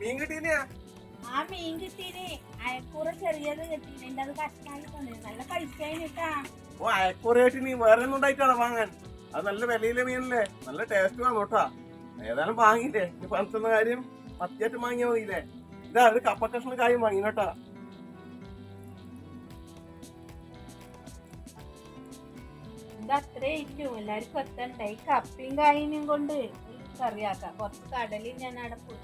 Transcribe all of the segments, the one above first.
മീൻ കിട്ടീനെയാ ആ മീൻ കിട്ടീനെ. അയക്കൂറ ചെറിയത് കിട്ടീനെ. അത് നല്ല ഓ അയക്കുറയായിട്ട് നീ വേറെ ഒന്നും ഉണ്ടായിട്ടാണ് വാങ്ങാൻ? അത് നല്ല വിലയിലെ മീനല്ലേ? നല്ല ടേസ്റ്റ് വേണം കേട്ടാ ഏതായാലും വാങ്ങിയില്ലേ? നീ പറഞ്ഞുന്ന കാര്യം പത്തിയായിട്ട് വാങ്ങിയാ മതിയില്ലേ? ഇതാ ഒരു കപ്പ കഷ്ണം കാര്യം വാങ്ങി കേട്ടാ. അത്രേ ഇല്ലു. എല്ലാവർക്കും എത്തണ്ടേ? ഈ കപ്പയും കായിനും കൊണ്ട് കറിയാക്കാം. കുറച്ച് കടലിൽ ഞാൻ അവിടെ പോയി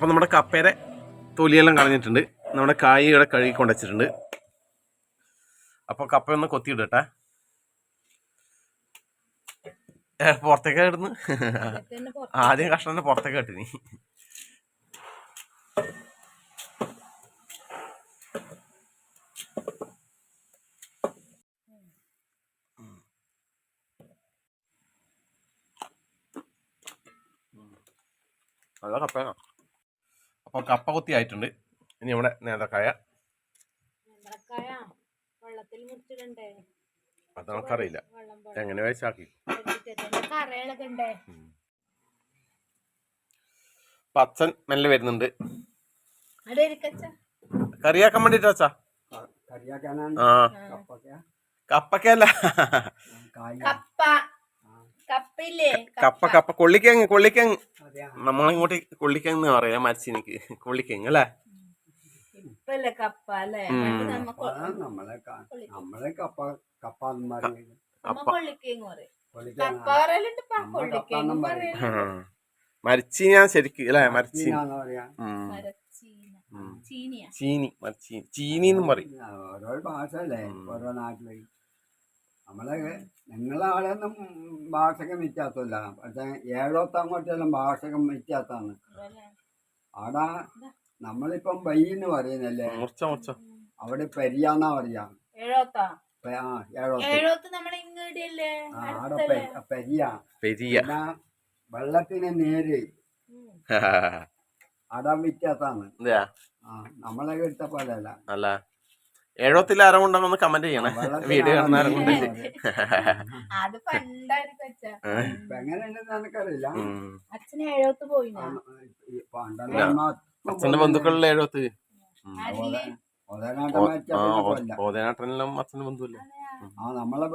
അപ്പൊ നമ്മുടെ കപ്പയുടെ തൊലിയെല്ലാം കളഞ്ഞിട്ടുണ്ട്. നമ്മുടെ കായികളെ കഴുകി കൊണ്ടുവച്ചിട്ടുണ്ട്. അപ്പോൾ കപ്പ ഒന്ന് കൊത്തിയിടട്ടെ പുറത്തേക്ക് ഇടുന്നു? ആദ്യം കഷ്ണം തന്നെ പുറത്തേക്ക് ഇട്ടിനി നല്ല കപ്പയാണ്. അപ്പോൾ കപ്പ കുത്തി ആയിട്ടുണ്ട് ഇനി നമ്മുടെ നേന്ത്രക്കായ. നേന്ത്രക്കായ വെള്ളത്തിൽ മുറിച്ചിടണ്ടേ? അത് നമുക്കറിയില്ല എങ്ങനെ വയസ്സാക്കി പച്ചൻ മെല്ലെ വരുന്നുണ്ട്. കറിയാക്കാൻ വേണ്ടിട്ട് ആ കപ്പൊക്കെ? കപ്പക്കല്ല കപ്പ. കപ്പില്ലേ? കപ്പ കപ്പ. കൊള്ളിക്കങ്ങ് കൊള്ളിക്കങ്ങ്. നമ്മളിങ്ങോട്ട് കൊള്ളിക്കെന്ന് പറയാം മരച്ചിനിക്ക്. കൊള്ളിക്കങ്ങ് അല്ലേ ഇപ്പല്ലേ കപ്പ അല്ലേ? നമ്മളെ നമ്മളെ കപ്പ കപ്പ. മരച്ചീനി ഞാൻ ശരിക്ക് അല്ലേ? മരച്ചി ചീനി മരച്ചീനി. ചീനി എന്നും പറയും. ഓരോ ഭാഷ അല്ലേ. ഓരോ നാട്ടിൽ. നമ്മളെ ഞങ്ങളെ ആളൊന്നും ഭാഷകം വ്യത്യാസമില്ല പക്ഷെ ഏഴോത്ത് അങ്ങോട്ടെല്ലാം ഭാഷകം വ്യത്യാസമാണ്? ആടാ നമ്മളിപ്പം ബൈന്ന് പറയുന്നല്ലേ? അവിടെ പെരിയാന്നാ പറയാ. ആടെ പെരിയ. പെരിയ. വെള്ളത്തിന് നേര്. ഉം. വ്യത്യാസാണ് വ്യത്യാസമാണ് നമ്മളെ എടുത്ത പോലെ അല്ല. എഴുപത്തിൽ ആരും കൊണ്ടെന്ന് കമന്റ് ചെയ്യണേ. വീഡിയോ കാണുന്ന ആരും കൊണ്ട് അത് പണ്ടായിരിക്കും അച്ഛാ ഇപ്പൊ എങ്ങനെയുണ്ടെന്ന് എനിക്കറിയില്ല അച്ഛന് ഏഴോത്ത് പോയിനാ. ഈ പണ്ടെല്ലാം അച്ഛന്റെ ബന്ധുക്കളിൽ എഴുപത്ത് ആരില്ലേ അച്ഛന്റെ ആ നമ്മളെ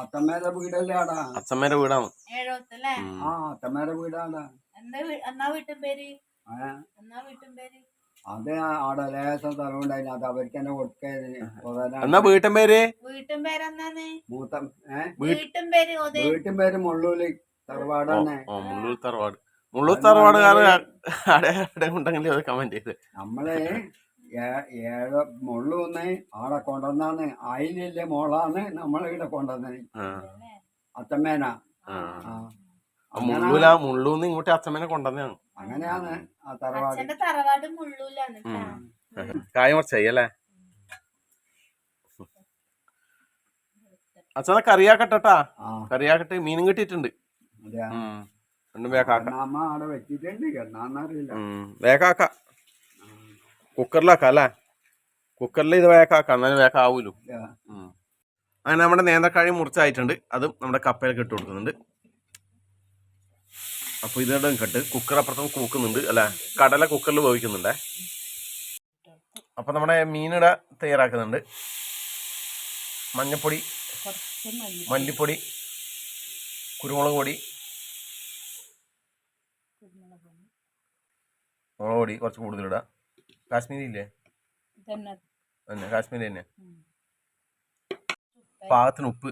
അത്തമ്മേരെ വീടല്ലേ ആടാ? അച്ഛമ്മേരെ വീടാണ്. ഉം. ആ അത്തമ്മേരെ വീടാടാ എന്താ വീ- എന്നാ വീട്ടും പേര്? ഏ? എന്നാ വീട്ടും പേര്? അത് ആടെ ലേശം സ്ഥലമുണ്ടായിന് അത് അവർക്ക് തന്നെ കൊടുക്കാൻ എന്നാ പേര്? വീട്ടും മൂത്ത പേര് വീട്ടും പേര് മുള്ളൂൽ തറവാട് തന്നെ മുള്ളൂർ തറവാട്. മുള്ളൂർ തറവാടുകാർ അവിടെ ഉണ്ടെങ്കിൽ അത് കമന്റ് ചെയ്ത് നമ്മളെ ഏഴ് മുള്ളൂന്ന് ആടെ കൊണ്ടുവന്നാന്ന്. അയിലില്ലേ മോളാന്ന് നമ്മളെ ഇവിടെ കൊണ്ടുവന്നത്. അത്തമ്മേന മുള്ളൂല മുള്ളൂന്ന് ഇങ്ങോട്ട് അച്ഛമ്മേനെ കൊണ്ടുവന്നാണ് അങ്ങനെയാണ് ആ തറവാട്. അച്ഛന്റെ തറവാട് മുള്ളൂലാണ്. കായ മറിച്ചായി അല്ലേ അച്ഛനെ കറിയാക്കട്ടെട്ടാ. ആ. കറിയാക്കട്ടെ മീനും കിട്ടിയിട്ടുണ്ട്. ഉം. രണ്ടും വേക്കാക്ക അമ്മ അവിടെ വെച്ചിട്ടുണ്ട്. എന്നാന്നറിയില്ല. വേക്കാക്ക കുക്കറിലാക്കാം അല്ലേ? കുക്കറിൽ ഇത് വേക്കാക്കാം എന്നാലും വേക്കാവൂലു. ഉം. അങ്ങനെ നമ്മുടെ നേന്ത്രക്കാഴി മുറിച്ചായിട്ടുണ്ട്. അതും നമ്മുടെ കപ്പയിലൊക്കെ ഇട്ട് കൊടുക്കുന്നുണ്ട്. അപ്പോൾ ഇതിടെ കട്ട് കുക്കർ അപ്പുറത്തും കൂക്കുന്നുണ്ട് അല്ല? കടല കുക്കറിൽ വേവിക്കുന്നുണ്ടേ. അപ്പോൾ നമ്മുടെ മീനിട തയ്യാറാക്കുന്നുണ്ട്. മഞ്ഞപ്പൊടി മല്ലിപ്പൊടി കുരുമുളക് പൊടി. മുളക് പൊടി കുറച്ച് കൂടുതലിടാം കാശ്മീരി ഇല്ലേ? തന്നെ കാശ്മീരി തന്നെ. പാകത്തിന് ഉപ്പ്.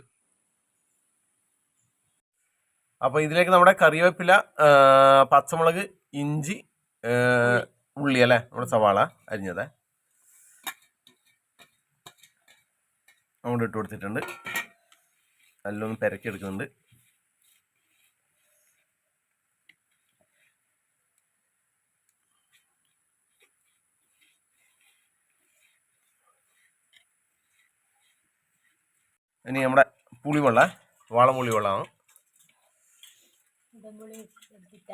അപ്പൊ ഇതിലേക്ക് നമ്മുടെ കറിവേപ്പില പച്ചമുളക് ഇഞ്ചി ഉള്ളി അല്ലേ? നമ്മുടെ സവാള അരിഞ്ഞത്. അങ്ങോട്ട് ഇട്ട് കൊടുത്തിട്ടുണ്ട്. നല്ലൊന്ന് പെരക്കി എടുക്കുന്നുണ്ട് ഇനി നമ്മുടെ പുളിവെള്ള വാളംപുളി വെള്ളമാണ് എടുത്തിട്ട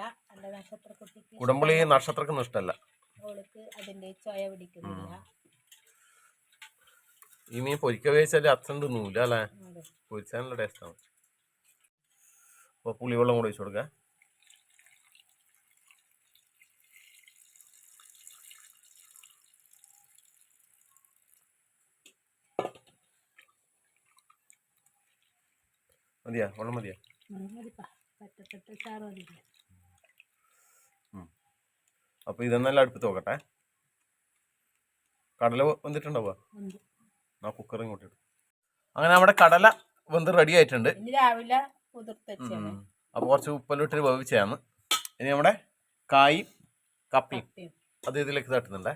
കുടംപുളി നക്ഷത്രക്കൊന്നും ഇഷ്ടമല്ല. ഓൾക്ക് അതിന്റെ ചൊയ പിടിക്കുന്നില്ല. ഈ മീൻ പൊരിക്ക വേവിച്ചാൽ അച്ഛൻ തിന്നൂല അല്ലേ? പൊരിച്ചാലുള്ള പൊരിച്ചാനുള്ള ടേസ്റ്റാണ് അപ്പൊ പുളിവെള്ളം കൂടെ ഒഴിച്ചു കൊടുക്കാം. മതിയാ? വെള്ളം മതിയാ? ഉം, മതിപ്പാ. പറ്റ പറ്റ ചാറ് മതിയില്ലേ? അപ്പൊ ഇതെന്നല്ല അടുപ്പത്ത് നോക്കട്ടെ കടല വന്നിട്ടുണ്ടാവുക. ആ കുക്കർ ഇങ്ങോട്ട് ഇടും. അങ്ങനെ നമ്മുടെ കടല വെന്ത് റെഡി ആയിട്ടുണ്ട്. അപ്പൊ രാവിലെ അപ്പോൾ കുറച്ച് ഉപ്പലിട്ട് വേവിച്ചതാണ്. ഇനി നമ്മുടെ കായും കപ്പി കപ്പയും. അത് ഇതിലേക്ക് തട്ടുന്നുണ്ടേ.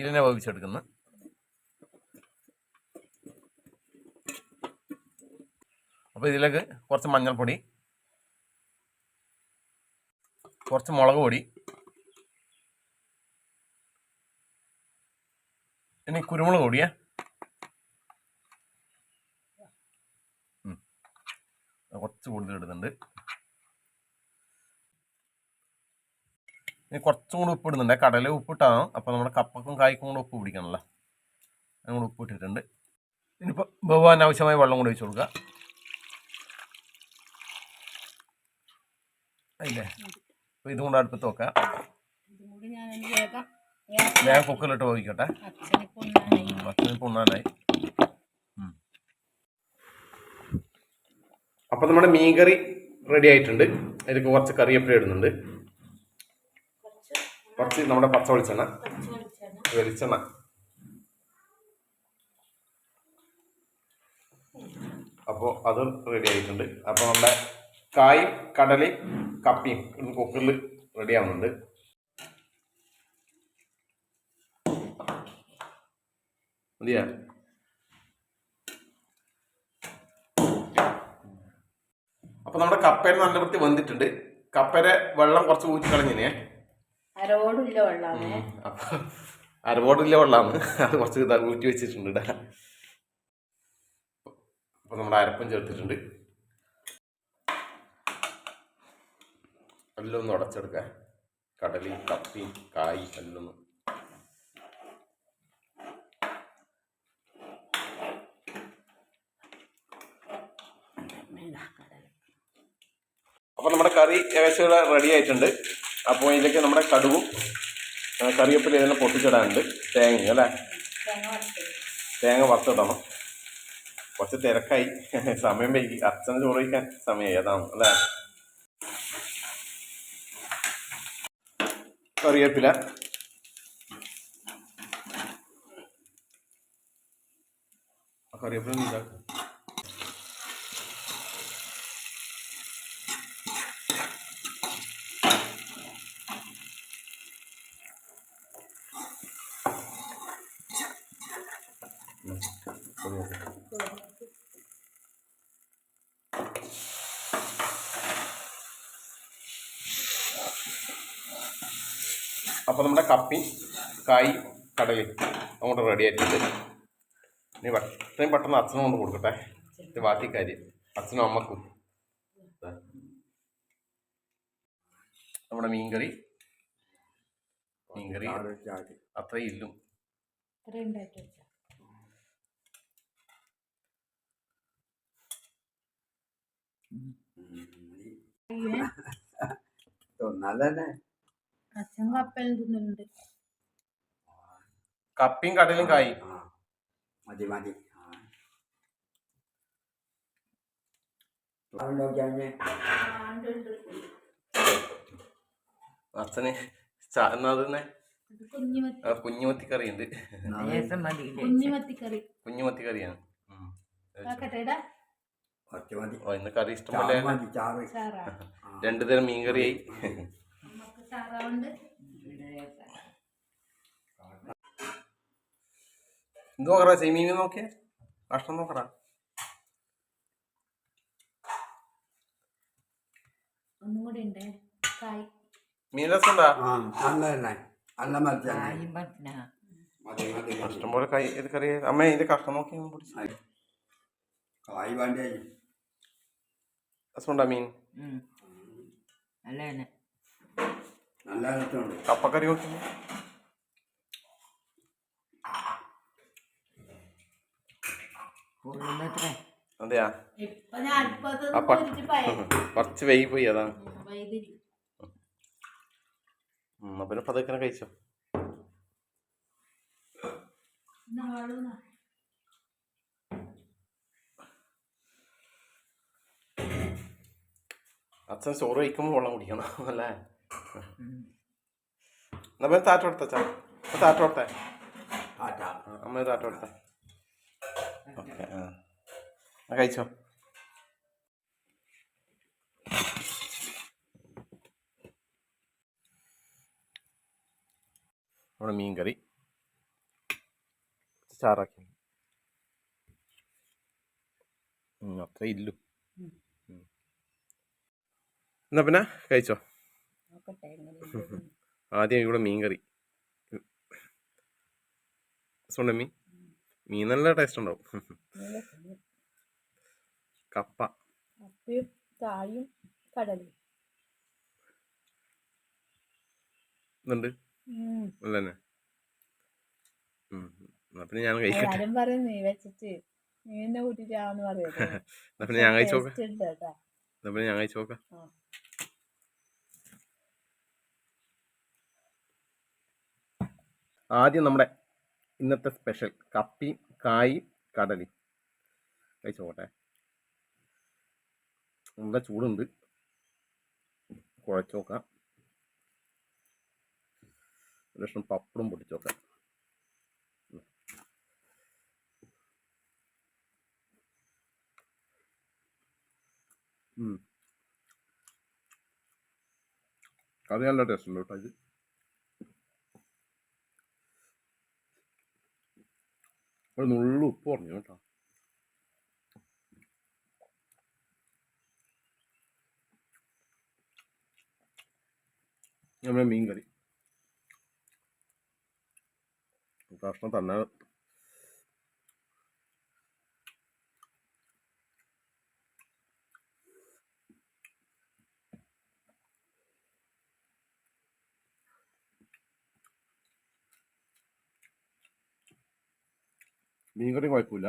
ഇതിനെ വേവിച്ചെടുക്കുന്നു. അപ്പോൾ ഇതിലേക്ക് കുറച്ച് മഞ്ഞൾപ്പൊടി കുറച്ച് മുളക് പൊടി ഇനി കുരുമുളക് പൊടിയേ. കുറച്ച് കൂടുതൽ ഇടുന്നുണ്ട്. ഇനി കുറച്ചും കൂടി ഉപ്പ് ഇടുന്നുണ്ട്. കടല ഉപ്പിട്ടാണ് അപ്പോൾ നമ്മുടെ കപ്പക്കും കായ്ക്കും കൂടെ ഉപ്പ് പിടിക്കണമല്ലോ അതും കൂടെ ഉപ്പ് ഇട്ടിട്ടുണ്ട്. ഇനിയിപ്പോൾ ബഹുവാൻ ആവശ്യമായ വെള്ളം കൂടി ഒഴിച്ചു കൊടുക്കുക. ഇല്ലേ? അപ്പോൾ ഇതും കൂടെ അടുപ്പത്ത് വെക്കാം. ഇതും കൂടി ഞാൻ കുക്കറിലിട്ട് വേവിക്കട്ടെ. അച്ഛനെ പൊണ്ണാനായി അപ്പോൾ നമ്മുടെ മീൻകറി റെഡി ആയിട്ടുണ്ട്. അതിലേക്ക് കുറച്ച് കറിവേപ്പില ഇടുന്നുണ്ട്. കുറച്ച് നമ്മുടെ പച്ച വെളിച്ചെണ്ണ വെളിച്ചെണ്ണ. അപ്പോൾ അത് റെഡി ആയിട്ടുണ്ട്. അപ്പോൾ നമ്മുടെ കായും കടലയും കപ്പിയും ഇത് കുക്കറിൽ റെഡി ആവുന്നുണ്ട്. മതിയാ? അപ്പൊ നമ്മുടെ കപ്പയിൽ നല്ല വൃത്തി വന്നിട്ടുണ്ട്. കപ്പയുടെ വെള്ളം കുറച്ച് ഊറ്റി കളഞ്ഞിനെ അരവോടില്ല വെള്ളാണ് അപ്പൊ അരവോടില്ല വെള്ളമാണ് അത് കുറച്ച് ഊറ്റി വെച്ചിട്ടുണ്ട് അപ്പൊ നമ്മുടെ അരപ്പം ചേർത്തിട്ടുണ്ട്. എല്ലാം ഉടച്ചെടുക്കാൻ ഉടച്ചെടുക്കാം കപ്പി കപ്പിയും കായും എല്ലാം അപ്പോൾ നമ്മുടെ കറി ഏകദേശം റെഡി ആയിട്ടുണ്ട്. അപ്പോൾ ഇതിലേക്ക് നമ്മുടെ കടുവും കറിവേപ്പില ഇതിനെ പൊട്ടിച്ചിടാനുണ്ട്. തേങ്ങ അല്ലേ തേങ്ങ വറുത്തിടണം. കുറച്ച് തിരക്കായി. സമയം വൈകി. അച്ഛന് ചോറ് കഴിക്കാൻ സമയമായി. അതാണ് അല്ലേ? കറിവേപ്പില ആ കറിവേപ്പില ഒന്ന് ഇതാക്ക്. ഉം. കറിവേപ്പില. അപ്പോൾ നമ്മുടെ കപ്പി കായ് കടൽ അങ്ങോട്ട് റെഡി ആയിട്ടുണ്ട് ഇനി ഇത്രയും പെട്ടെന്ന് അച്ഛനും കൊണ്ട് കൊടുക്കട്ടെ ഇത് ബാക്കി കാര്യം അച്ഛനും അമ്മക്കും. നമ്മുടെ മീൻകറി മീൻകറി അത്രയും ഇല്ലും തിന്നാലല്ലേ അച്ഛൻ കപ്പിയും കടലും കായി. മതി മതി. അച്ഛന് ചാ- എന്നാ അത് തന്നെ കുഞ്ഞുമത്തി. കറി ഉണ്ട് കുഞ്ഞുമത്തി കറി കറിയാണ് ഇന്ന് രണ്ടു തരം മീൻകറിയായി. നോക്കറാ ചെമീൻ നോക്കിയേ? കഷ്ണം നോക്കറാ ഒന്നും കൂടി ഉണ്ട്. കായ്. മീൻ രസം ഉണ്ടാ ആ നല്ല തന്നെ. നല്ല മത്സ്യം മതി മതി മതി. പോലെ കൈ ഇത് കറി. അമ്മ ഇതിന്റെ കഷ്ണം നോക്കി രസമുണ്ടാ മീൻ? അല്ല രസമുണ്ട് കപ്പക്കറി വെക്കുന്നു. അതെയാ? കുറച്ച് വൈകി പോയി അതാണ് ഉം, പിന്നെ പതുക്കെ കഴിച്ചോ. അച്ഛൻ ചോറ് കഴിക്കുമ്പോൾ വെള്ളം കുടിക്കണം അല്ലേ? പിന്നെ താറ്റ കൊടുത്ത അപ്പൊ താറ്റ കൊടുത്തേ. അമ്മ താറ്റ കൊടുത്തേ. ഓക്കെ ആ. കഴിച്ചോ. നമ്മുടെ മീൻ കറി ചാറാക്കി. അത്ര ഇല്ലു. എന്നാ പിന്നെ കഴിച്ചോ. നോക്കട്ടെ ആദ്യം ഇവിടെ മീൻ കറി സുണ്ട മീൻ? മീൻ നല്ല ടേസ്റ്റ് ഉണ്ടാവും. കപ്പ. കപ്പയും തായും കടലും ഇതുണ്ട്? പിന്നെ ഞാൻ കഴിക്കട്ടെ. വെച്ചിട്ട്. നീ എന്നെ കൂട്ടിട്ടാന്ന് പറയുന്നത് ഞാൻ കഴിച്ചു നോക്കാം Taste ഉണ്ട് കേട്ടാ. എന്നാ പിന്നെ ഞാൻ കഴിച്ചു നോക്കാം ആ. ആദ്യം നമ്മുടെ ഇന്നത്തെ സ്പെഷ്യൽ കപ്പി കായി കടലി. കഴിച്ചു നോക്കട്ടെ നല്ല ചൂടുണ്ട്. കുഴച്ചോക്കാം ഒരു പപ്പടും പൊട്ടിച്ചു നോക്കാം. കറി നല്ല ടേസ്റ്റ് ഉണ്ട് കേട്ടോ ഇത്. ഒരു നുള്ളു ഉപ്പ് മീൻ കറി കഷ്ണം തന്നെ മീൻ കറി കുഴപ്പമില്ല.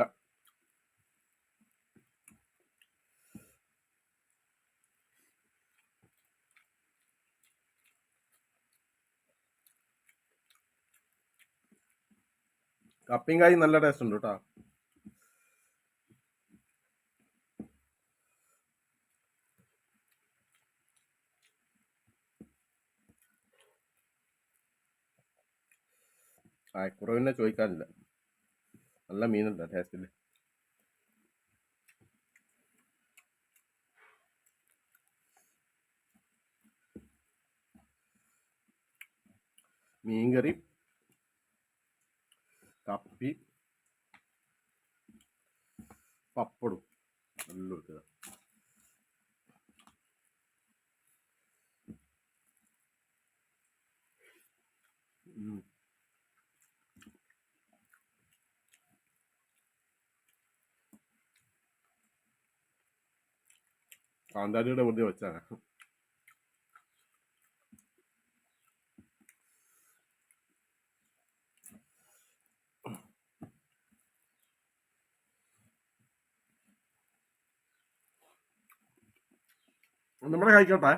കപ്പയും കായും നല്ല ടേസ്റ്റ് ഉണ്ട് കേട്ടോ. ആയക്കുറവിനെ ചോദിക്കാനില്ല. നല്ല മീനുണ്ട് ടേസ്റ്റിൽ മീൻകറി കപ്പി പപ്പടും എല്ലാം എടുക്കുക ഉം. കാന്താരിയുടെ വെറുതെ വെച്ചാണ്. നമ്മളെ കഴിക്കട്ടെ